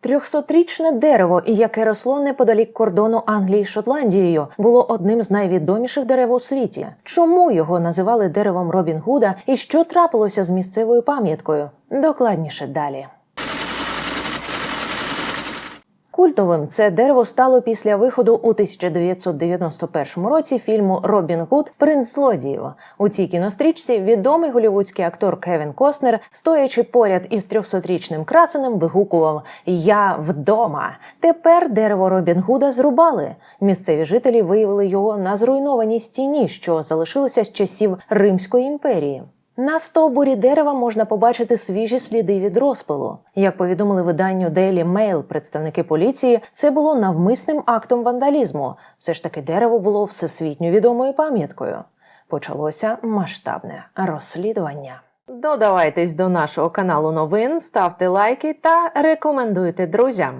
Трьохсотрічне дерево, яке росло неподалік кордону Англії з Шотландією, було одним з найвідоміших дерев у світі. Чому його називали деревом Робін Гуда і що трапилося з місцевою пам'яткою? Докладніше далі. Культовим це дерево стало після виходу у 1991 році фільму Робін Гуд Принц злодіїв. У цій кінострічці відомий голівудський актор Кевін Костнер, стоячи поряд із 300-річним красенем, вигукував Я вдома. Тепер дерево Робін Гуда зрубали. Місцеві жителі виявили його на зруйнованій стіні, що залишилися з часів Римської імперії. На стовбурі дерева можна побачити свіжі сліди від розпилу. Як повідомили виданню Daily Mail представники поліції, це було навмисним актом вандалізму. Все ж таки дерево було всесвітньо відомою пам'яткою. Почалося масштабне розслідування. Додавайтесь до нашого каналу новин, ставте лайки та рекомендуйте друзям.